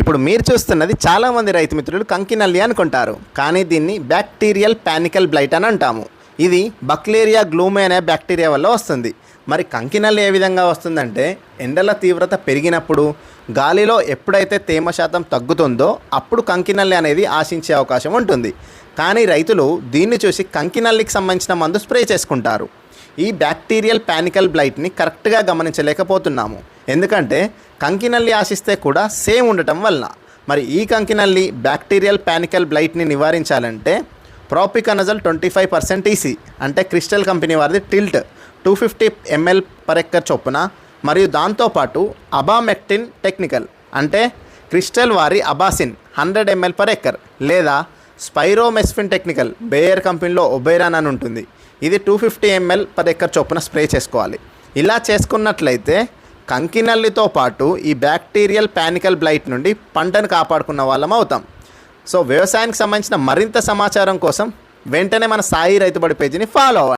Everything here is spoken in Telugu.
ఇప్పుడు మీరు చూస్తున్నది చాలామంది రైతు మిత్రులు కంకినల్లి అనుకుంటారు. కానీ దీన్ని బ్యాక్టీరియల్ పానికల్ బ్లైట్ అని అంటాము. ఇది బక్లేరియా గ్లూమే అనే బ్యాక్టీరియా వల్ల వస్తుంది. మరి కంకినల్లి ఏ విధంగా వస్తుందంటే ఎండల తీవ్రత పెరిగినప్పుడు గాలిలో ఎప్పుడైతే తేమ శాతం తగ్గుతుందో అప్పుడు కంకినల్లి అనేది ఆశించే అవకాశం ఉంటుంది. కానీ రైతులు దీన్ని చూసి కంకినల్లికి సంబంధించిన మందు స్ప్రే చేసుకుంటారు. ఈ బ్యాక్టీరియల్ ప్యానికల్ బ్లైట్ని కరెక్ట్గా గమనించలేకపోతున్నాము. ఎందుకంటే కంకినల్లి ఆశిస్తే కూడా సేమ్ ఉండటం వలన. మరి ఈ కంకినల్లి బ్యాక్టీరియల్ ప్యానికల్ బ్లైట్ని నివారించాలంటే propiconazole twenty five percent EC అంటే క్రిస్టల్ కంపెనీ వారిది Tilt two fifty ML per acre చొప్పున మరియు దాంతోపాటు అబామెక్టిన్ టెక్నికల్ అంటే క్రిస్టల్ వారి Abacin hundred ML per acre లేదా స్పైరోమెస్ఫిన్ టెక్నికల్ బేయర్ కంపెనీలో ఒబేరాన్ అని ఉంటుంది. ఇది two fifty ML per acre చొప్పున స్ప్రే చేసుకోవాలి. ఇలా చేసుకున్నట్లయితే కంకినల్లితో పాటు ఈ బ్యాక్టీరియల్ పానికల్ బ్లైట్ నుండి పంటను కాపాడుకున్న వాళ్ళం అవుతాం. సో వ్యవసాయానికి సంబంధించిన మరింత సమాచారం కోసం వెంటనే మన సాయి రైతుబడి పేజీని ఫాలో అవ్వండి.